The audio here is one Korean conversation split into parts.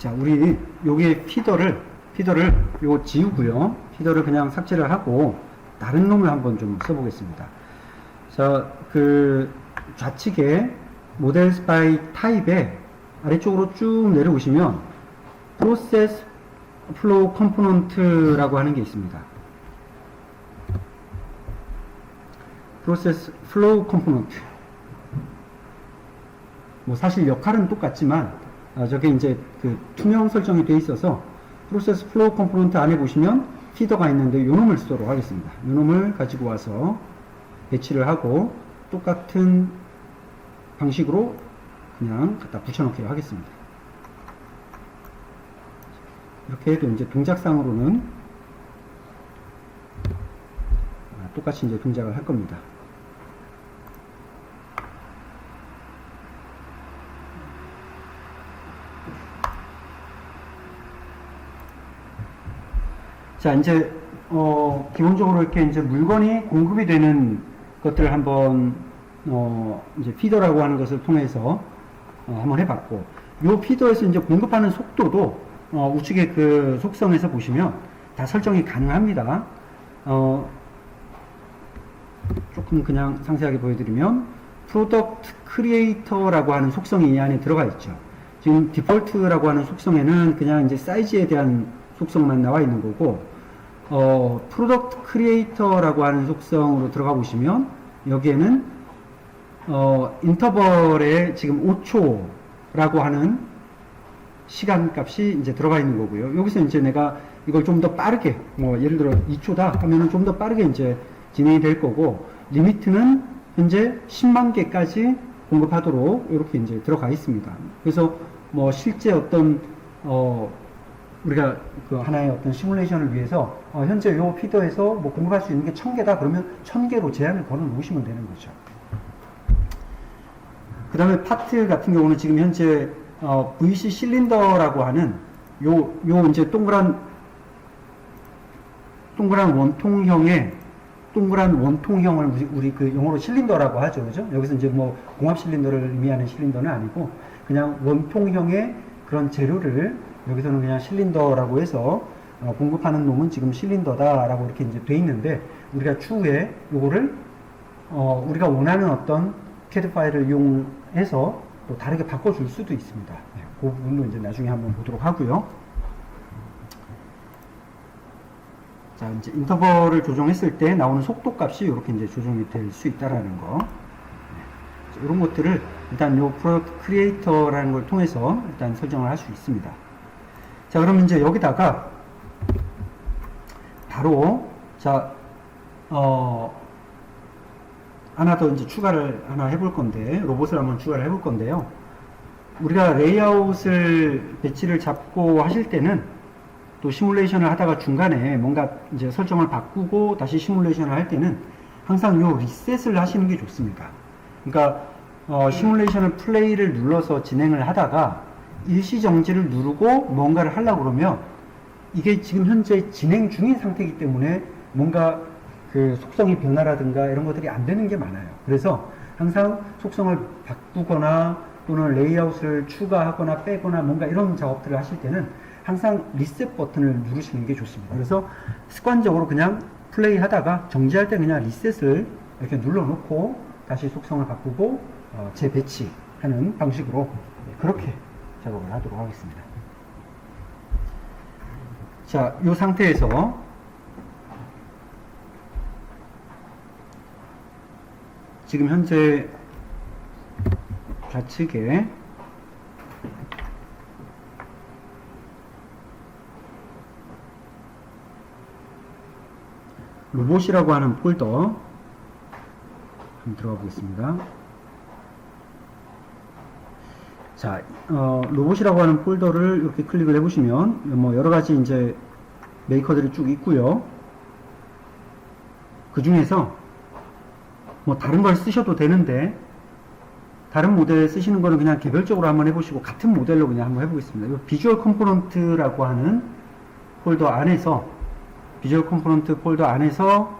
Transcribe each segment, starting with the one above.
자, 우리 여기에 피더를 피더를 요 지우고요. 피더를 그냥 삭제를 하고 다른 놈을 한번 좀 써보겠습니다. 자, 그 좌측에 모델 스파이 타입에 아래쪽으로 쭉 내려오시면 프로세스 플로우 컴포넌트라고 하는 게 있습니다. 프로세스 플로우 컴포넌트. 뭐 사실 역할은 똑같지만 아, 저게 이제 그 투명 설정이 돼 있어서 프로세스 플로우 컴포넌트 안에 보시면 피더가 있는데 요 놈을 쓰도록 하겠습니다. 요 놈을 가지고 와서 배치를 하고 똑같은 방식으로 그냥 갖다 붙여넣기로 하겠습니다. 이렇게 해도 이제 동작상으로는 아, 똑같이 이제 동작을 할 겁니다. 자, 이제, 어, 기본적으로 이렇게 이제 물건이 공급이 되는 것들을 한번, 어, 이제 피더라고 하는 것을 통해서, 어, 한번 해봤고, 요 피더에서 이제 공급하는 속도도, 어, 우측의 그 속성에서 보시면 다 설정이 가능합니다. 어, 조금 그냥 상세하게 보여드리면, 프로덕트 크리에이터라고 하는 속성이 이 안에 들어가 있죠. 지금 디폴트라고 하는 속성에는 그냥 이제 사이즈에 대한 속성만 나와 있는 거고, 어, 프로덕트 크리에이터라고 하는 속성으로 들어가 보시면, 여기에는, 어, 인터벌에 지금 5초라고 하는 시간 값이 이제 들어가 있는 거고요. 여기서 이제 내가 이걸 좀 더 빠르게, 뭐, 예를 들어 2초다 하면은 좀 더 빠르게 이제 진행이 될 거고, 리미트는 현재 10만 개까지 공급하도록 이렇게 이제 들어가 있습니다. 그래서 뭐 실제 어떤, 어, 우리가 그 하나의 어떤 시뮬레이션을 위해서 어, 현재 요 피더에서 뭐 공급할 수 있는 게 1000개다 그러면 1000개로 제한을 걸어 놓으시면 되는 거죠. 그 다음에 파트 같은 경우는 지금 현재 어, VC 실린더라고 하는 요, 요 이제 동그란 동그란 원통형의 동그란 원통형을 우리, 우리 그 용어로 실린더라고 하죠. 그죠? 여기서 이제 뭐 공합 실린더를 의미하는 실린더는 아니고 그냥 원통형의 그런 재료를 여기서는 그냥 실린더라고 해서 어, 공급하는 놈은 지금 실린더다라고 이렇게 이제 돼 있는데 우리가 추후에 요거를 어, 우리가 원하는 어떤 캐드 파일을 이용해서 또 다르게 바꿔줄 수도 있습니다. 네, 그 부분도 이제 나중에 한번 보도록 하고요. 자, 이제 인터벌을 조정했을 때 나오는 속도 값이 이렇게 이제 조정이 될 수 있다라는 거. 네. 이런 것들을 일단 요 프로덕트 크리에이터라는 걸 통해서 일단 설정을 할 수 있습니다. 자, 그러면 이제 여기다가 바로 자, 어, 하나 더 이제 추가를 하나 해볼 건데 로봇을 한번 추가를 해볼 건데요. 우리가 레이아웃을 배치를 잡고 하실 때는 또 시뮬레이션을 하다가 중간에 뭔가 이제 설정을 바꾸고 다시 시뮬레이션을 할 때는 항상 요 리셋을 하시는 게 좋습니다. 그러니까 어, 시뮬레이션을 플레이를 눌러서 진행을 하다가 일시 정지를 누르고 뭔가를 하려고 그러면 이게 지금 현재 진행 중인 상태이기 때문에 뭔가 그 속성이 변화라든가 이런 것들이 안 되는 게 많아요. 그래서 항상 속성을 바꾸거나 또는 레이아웃을 추가하거나 빼거나 뭔가 이런 작업들을 하실 때는 항상 리셋 버튼을 누르시는 게 좋습니다. 그래서 습관적으로 그냥 플레이 하다가 정지할 때 그냥 리셋을 이렇게 눌러놓고 다시 속성을 바꾸고 어, 재배치하는 방식으로 네, 그렇게 작업을 하도록 하겠습니다. 자, 이 상태에서 지금 현재 좌측에 로봇이라고 하는 폴더 한번 들어가 보겠습니다. 자, 어, 로봇이라고 하는 폴더를 이렇게 클릭을 해보시면 뭐 여러 가지 이제 메이커들이 쭉 있고요. 그 중에서 뭐 다른 걸 쓰셔도 되는데 다른 모델 쓰시는 거는 그냥 개별적으로 한번 해보시고 같은 모델로 그냥 한번 해보겠습니다. 이 비주얼 컴포넌트라고 하는 폴더 안에서 비주얼 컴포넌트 폴더 안에서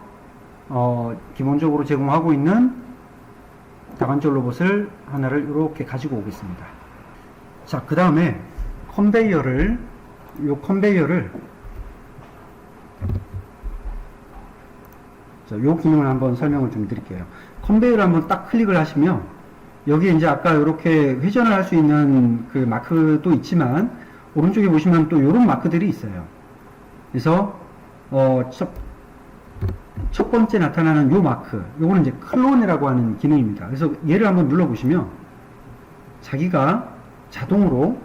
어, 기본적으로 제공하고 있는 다관절 로봇을 하나를 이렇게 가지고 오겠습니다. 자, 그 다음에 컨베이어를 요 컨베이어를 자, 요 기능을 한번 설명을 좀 드릴게요. 컨베이어를 한번 딱 클릭을 하시면 여기 이제 아까 이렇게 회전을 할 수 있는 그 마크도 있지만 오른쪽에 보시면 또 이런 마크들이 있어요. 그래서 어, 첫, 첫 번째 나타나는 요 마크, 요거는 이제 클론이라고 하는 기능입니다. 그래서 얘를 한번 눌러보시면 자기가 자동으로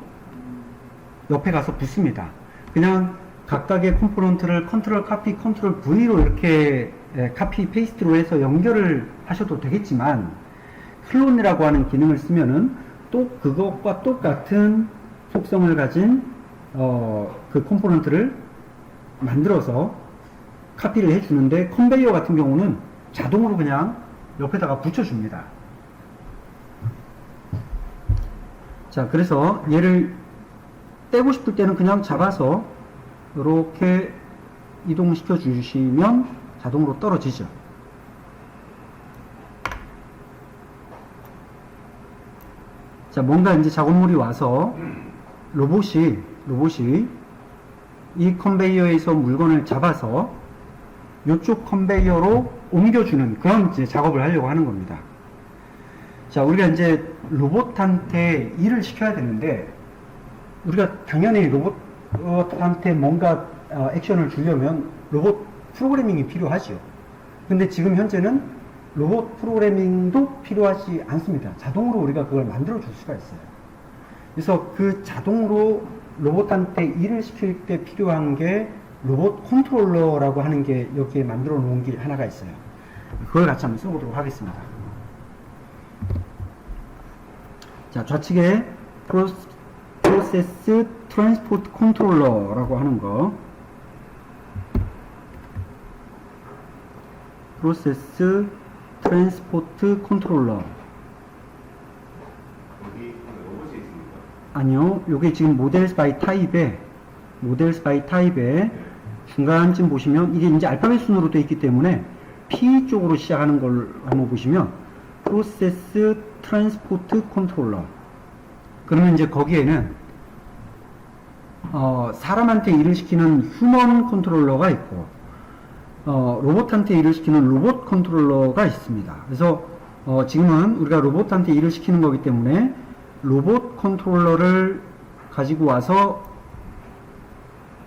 옆에 가서 붙습니다. 그냥 각각의 컴포넌트를 컨트롤 카피, 컨트롤 V로 이렇게 예, 카피, 페이스트로 해서 연결을 하셔도 되겠지만 클론이라고 하는 기능을 쓰면은 또 그것과 똑같은 속성을 가진 어, 그 컴포넌트를 만들어서 카피를 해주는데 컨베이어 같은 경우는 자동으로 그냥 옆에다가 붙여줍니다. 자, 그래서 얘를 떼고 싶을 때는 그냥 잡아서 이렇게 이동시켜 주시면 자동으로 떨어지죠. 자, 뭔가 이제 작업물이 와서 로봇이, 로봇이 이 컨베이어에서 물건을 잡아서 이쪽 컨베이어로 옮겨주는 그런 이제 작업을 하려고 하는 겁니다. 자, 우리가 이제 로봇한테 일을 시켜야 되는데, 우리가 당연히 로봇한테 뭔가 어, 액션을 주려면 로봇 프로그래밍이 필요하죠. 근데 지금 현재는 로봇 프로그래밍도 필요하지 않습니다. 자동으로 우리가 그걸 만들어 줄 수가 있어요. 그래서 그 자동으로 로봇한테 일을 시킬 때 필요한 게 로봇 컨트롤러라고 하는 게 여기에 만들어 놓은 게 하나가 있어요. 그걸 같이 한번 써보도록 하겠습니다. 자, 좌측에 프로세스 트랜스포트 컨트롤러라고 하는 거. 프로세스 트랜스포트 컨트롤러. 아니요. 요게 지금 모델스 바이 타입에 모델스 바이 타입에 중간쯤 보시면 이게 이제 알파벳 순으로 되어 있기 때문에 P 쪽으로 시작하는 걸 한번 보시면 프로세스 트랜스포트 컨트롤러 그러면 이제 거기에는 어, 사람한테 일을 시키는 휴먼 컨트롤러가 있고 어, 로봇한테 일을 시키는 로봇 컨트롤러가 있습니다. 그래서 어, 지금은 우리가 로봇한테 일을 시키는 거기 때문에 로봇 컨트롤러를 가지고 와서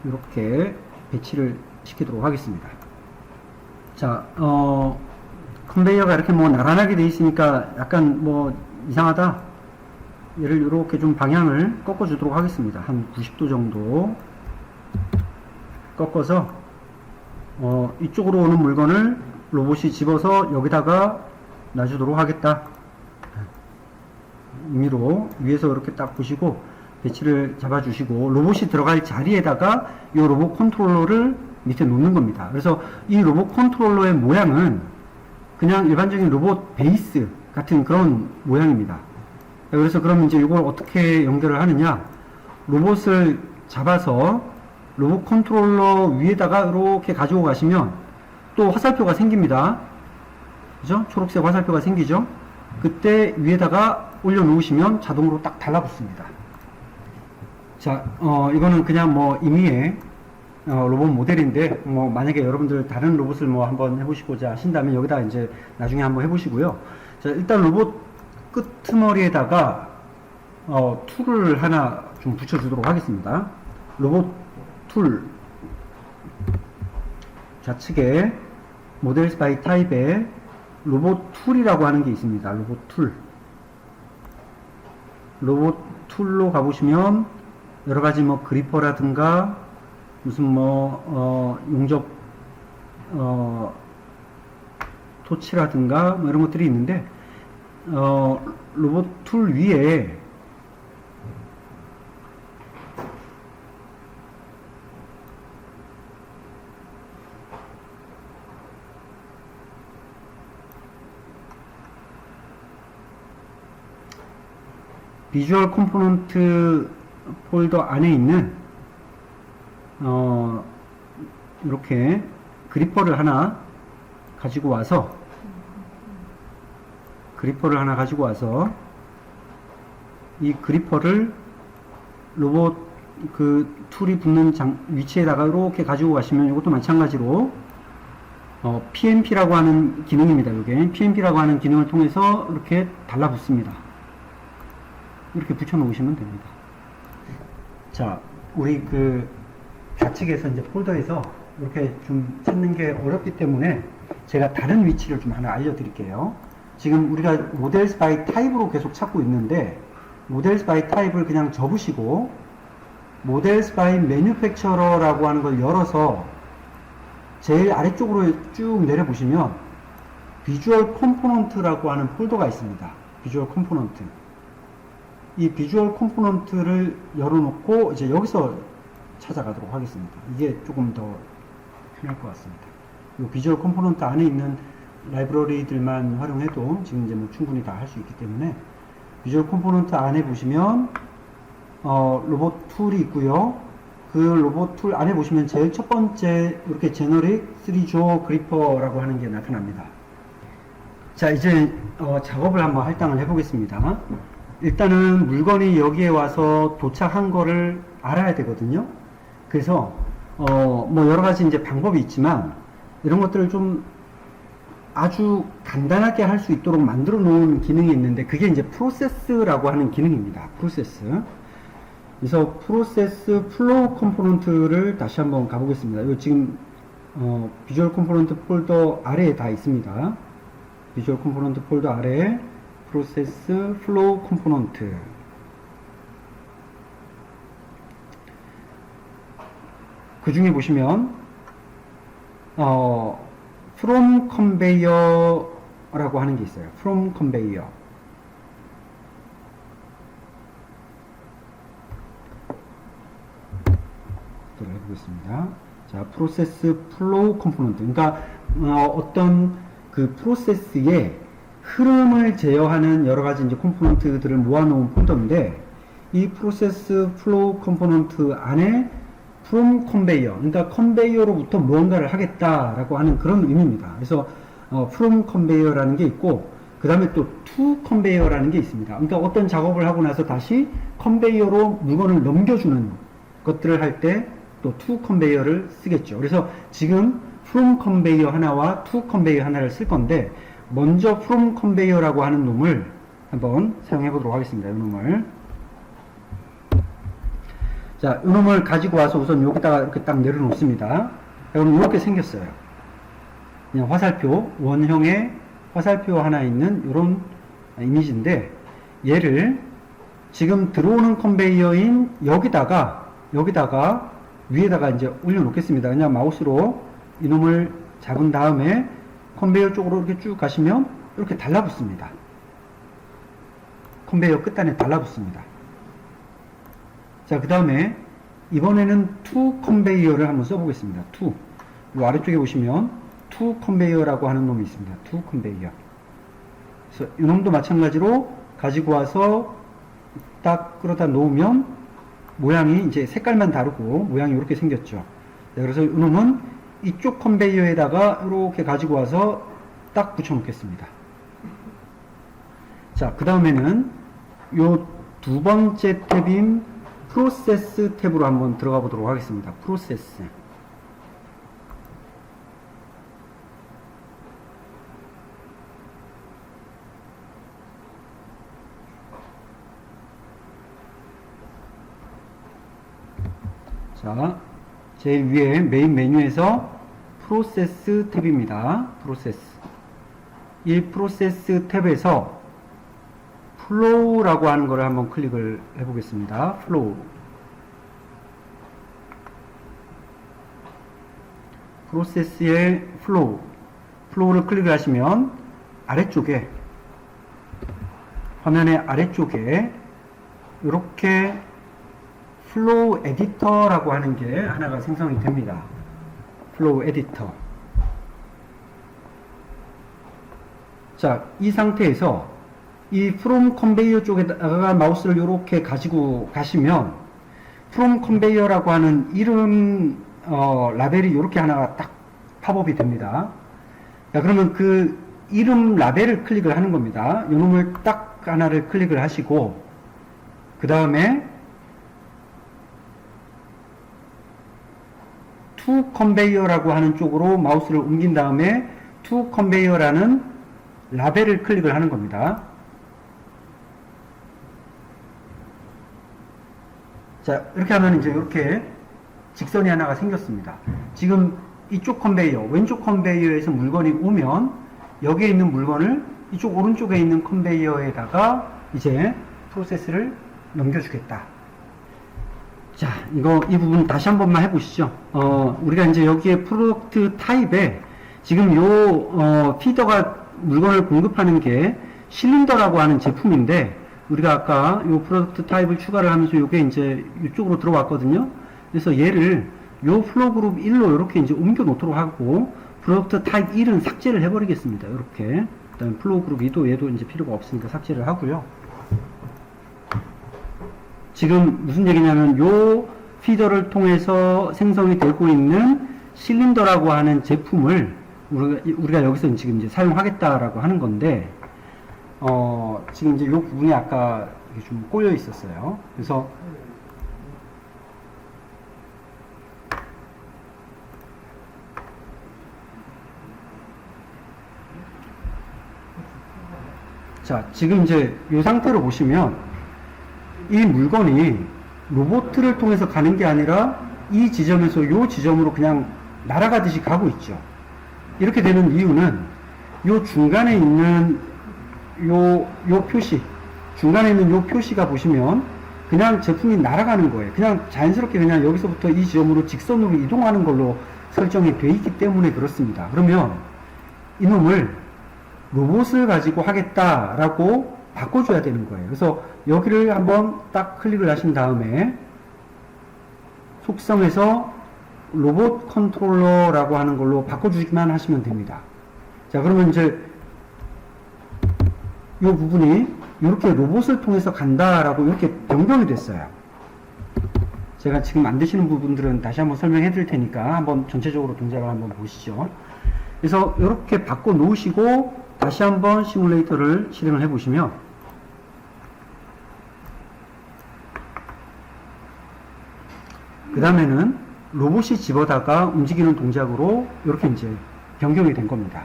이렇게 배치를 시키도록 하겠습니다. 자, 어, 컨베이어가 이렇게 뭐 나란하게 돼 있으니까 약간 뭐 이상하다. 얘를 이렇게 좀 방향을 꺾어 주도록 하겠습니다. 한 90도 정도 꺾어서 어, 이쪽으로 오는 물건을 로봇이 집어서 여기다가 놔주도록 하겠다. 임의로 위에서 이렇게 딱 보시고 배치를 잡아주시고 로봇이 들어갈 자리에다가 이 로봇 컨트롤러를 밑에 놓는 겁니다. 그래서 이 로봇 컨트롤러의 모양은 그냥 일반적인 로봇 베이스 같은 그런 모양입니다. 그래서 그럼 이제 이걸 어떻게 연결을 하느냐? 로봇을 잡아서 로봇 컨트롤러 위에다가 이렇게 가지고 가시면 또 화살표가 생깁니다. 그죠? 초록색 화살표가 생기죠? 그때 위에다가 올려놓으시면 자동으로 딱 달라붙습니다. 자, 어, 이거는 그냥 뭐 임의의 어, 로봇 모델인데, 뭐, 만약에 여러분들 다른 로봇을 뭐 한번 해보시고자 하신다면 여기다 이제 나중에 한번 해보시고요. 자, 일단 로봇 끄트머리에다가, 어, 툴을 하나 좀 붙여주도록 하겠습니다. 로봇 툴. 좌측에 모델스 바이 타입에 로봇 툴이라고 하는 게 있습니다. 로봇 툴. 로봇 툴로 가보시면 여러 가지 뭐 그리퍼라든가 무슨 뭐, 어, 용접, 어, 토치라든가 뭐 이런 것들이 있는데, 어, 로봇 툴 위에 비주얼 컴포넌트 폴더 안에 있는 어 이렇게 그리퍼를 하나 가지고 와서 그리퍼를 하나 가지고 와서 이 그리퍼를 로봇 그 툴이 붙는 장- 위치에다가 이렇게 가지고 가시면 이것도 마찬가지로 어, PMP라고 하는 기능입니다. 이게 PMP라고 하는 기능을 통해서 이렇게 달라붙습니다. 이렇게 붙여 놓으시면 됩니다. 자, 우리 그 좌측에서 이제 폴더에서 이렇게 좀 찾는 게 어렵기 때문에 제가 다른 위치를 좀 하나 알려드릴게요. 지금 우리가 모델스 바이 타입으로 계속 찾고 있는데 모델스 바이 타입을 그냥 접으시고 모델스 바이 매뉴팩처러라고 하는 걸 열어서 제일 아래쪽으로 쭉 내려보시면 비주얼 컴포넌트라고 하는 폴더가 있습니다. 비주얼 컴포넌트. 이 비주얼 컴포넌트를 열어놓고 이제 여기서 찾아가도록 하겠습니다. 이게 조금 더 편할 것 같습니다. 이 비주얼 컴포넌트 안에 있는 라이브러리들만 활용해도 지금 이제 뭐 충분히 다 할 수 있기 때문에 비주얼 컴포넌트 안에 보시면 어, 로봇 툴이 있고요. 그 로봇 툴 안에 보시면 제일 첫 번째 이렇게 제너릭 3조 그리퍼라고 하는 게 나타납니다. 자 이제 어, 작업을 한번 할당을 해보겠습니다. 일단은 물건이 여기에 와서 도착한 거를 알아야 되거든요. 그래서 어, 뭐 여러 가지 이제 방법이 있지만 이런 것들을 좀 아주 간단하게 할 수 있도록 만들어 놓은 기능이 있는데 그게 이제 프로세스라고 하는 기능입니다. 프로세스. 그래서 프로세스 플로우 컴포넌트를 다시 한번 가보겠습니다. 이거 지금 어, 비주얼 컴포넌트 폴더 아래에 다 있습니다. 비주얼 컴포넌트 폴더 아래에 프로세스 플로우 컴포넌트 그 중에 보시면 어, from conveyor라고 하는 게 있어요. from conveyor 도록 해보겠습니다. 자, 프로세스 플로우 컴포넌트. 그러니까 어, 떤그 프로세스의 흐름을 제어하는 여러 가지 이제 컴포넌트들을 모아놓은 폴더인데 이 프로세스 플로우 컴포넌트 안에 from conveyor, 그러니까 컨베이어로부터 무언가를 하겠다라고 하는 그런 의미입니다. 그래서 어, from conveyor라는 게 있고 그 다음에 또 to conveyor라는 게 있습니다. 그러니까 어떤 작업을 하고 나서 다시 컨베이어로 물건을 넘겨주는 것들을 할 때 또 to conveyor를 쓰겠죠. 그래서 지금 from conveyor 하나와 to conveyor 하나를 쓸 건데 먼저 from conveyor라고 하는 놈을 한번 사용해 보도록 하겠습니다. 이 놈을 자, 이 놈을 가지고 와서 우선 여기다가 이렇게 딱 내려놓습니다. 그럼 이렇게 생겼어요. 그냥 화살표, 원형의 화살표 하나 있는 이런 이미지인데 얘를 지금 들어오는 컨베이어인 여기다가 여기다가 위에다가 이제 올려놓겠습니다. 그냥 마우스로 이놈을 잡은 다음에 컨베이어 쪽으로 이렇게 쭉 가시면 이렇게 달라붙습니다. 컨베이어 끝단에 달라붙습니다. 자, 그 다음에 이번에는 to 컨베이어를 한번 써보겠습니다. to. 이 아래쪽에 보시면 to 컨베이어라고 하는 놈이 있습니다. to 컨베이어. 그래서 이 놈도 마찬가지로 가지고 와서 딱 끌어다 놓으면 모양이 이제 색깔만 다르고 모양이 이렇게 생겼죠. 네, 그래서 이 놈은 이쪽 컨베이어에다가 이렇게 가지고 와서 딱 붙여 놓겠습니다. 자, 그 다음에는 요 두 번째 탭인 프로세스 탭으로 한번 들어가 보도록 하겠습니다. 프로세스. 자, 제일 위에 메인 메뉴에서 프로세스 탭입니다. 프로세스. 이 프로세스 탭에서 플로우라고 하는 거를 한번 클릭을 해보겠습니다. 플로우. 프로세스의 플로우. 플로우를 클릭을 하시면 아래쪽에 화면의 아래쪽에 이렇게 플로우 에디터라고 하는 게 하나가 생성이 됩니다. 플로우 에디터. 자, 이 상태에서 이 from conveyor 쪽에다가 마우스를 이렇게 가지고 가시면 from conveyor라고 하는 이름 어, 라벨이 이렇게 하나가 딱 팝업이 됩니다. 자, 그러면 그 이름 라벨을 클릭을 하는 겁니다. 이 놈을 딱 하나를 클릭을 하시고 그 다음에 to conveyor라고 하는 쪽으로 마우스를 옮긴 다음에 to conveyor라는 라벨을 클릭을 하는 겁니다. 자, 이렇게 하면 이제 이렇게 직선이 하나가 생겼습니다. 지금 이쪽 컨베이어, 왼쪽 컨베이어에서 물건이 오면 여기에 있는 물건을 이쪽 오른쪽에 있는 컨베이어에다가 이제 프로세스를 넘겨주겠다. 자, 이거 이 부분 다시 한 번만 해보시죠. 어, 우리가 이제 여기에 프로덕트 타입에 지금 요 어, 피더가 물건을 공급하는 게 실린더라고 하는 제품인데 우리가 아까 요 프로덕트 타입을 추가를 하면서 요게 이제 이쪽으로 들어왔거든요. 그래서 얘를 요 플로 그룹 1로 이렇게 이제 옮겨 놓도록 하고 프로덕트 타입 1은 삭제를 해버리겠습니다. 이렇게. 그다음에 플로우 그룹 2도 얘도 이제 필요가 없으니까 삭제를 하고요. 지금 무슨 얘기냐면 요 피더를 통해서 생성이 되고 있는 실린더라고 하는 제품을 우리가, 우리가 여기서 지금 이제 사용하겠다라고 하는 건데 어, 지금 이제 요 부분이 아까 좀 꼬여 있었어요. 그래서 자, 지금 이제 이 상태로 보시면 이 물건이 로봇을 통해서 가는 게 아니라 이 지점에서 이 지점으로 그냥 날아가듯이 가고 있죠. 이렇게 되는 이유는 이 중간에 있는 요, 요 표시, 중간에 있는 요 표시가 보시면 그냥 제품이 날아가는 거예요. 그냥 자연스럽게 그냥 여기서부터 이 지점으로 직선으로 이동하는 걸로 설정이 돼 있기 때문에 그렇습니다. 그러면 이놈을 로봇을 가지고 하겠다라고 바꿔줘야 되는 거예요. 그래서 여기를 한번 딱 클릭을 하신 다음에 속성에서 로봇 컨트롤러라고 하는 걸로 바꿔주기만 하시면 됩니다. 자, 그러면 이제 이 부분이 이렇게 로봇을 통해서 간다라고 이렇게 변경이 됐어요. 제가 지금 만드시는 부분들은 다시 한번 설명해 드릴 테니까 한번 전체적으로 동작을 한번 보시죠. 그래서 이렇게 바꿔 놓으시고 다시 한번 시뮬레이터를 실행을 해 보시면 그 다음에는 로봇이 집어다가 움직이는 동작으로 이렇게 이제 변경이 된 겁니다.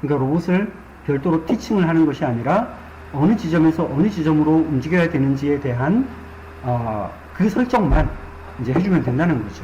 그러니까 로봇을 별도로 티칭을 하는 것이 아니라 어느 지점에서 어느 지점으로 움직여야 되는지에 대한 어, 그 설정만 이제 해주면 된다는 거죠.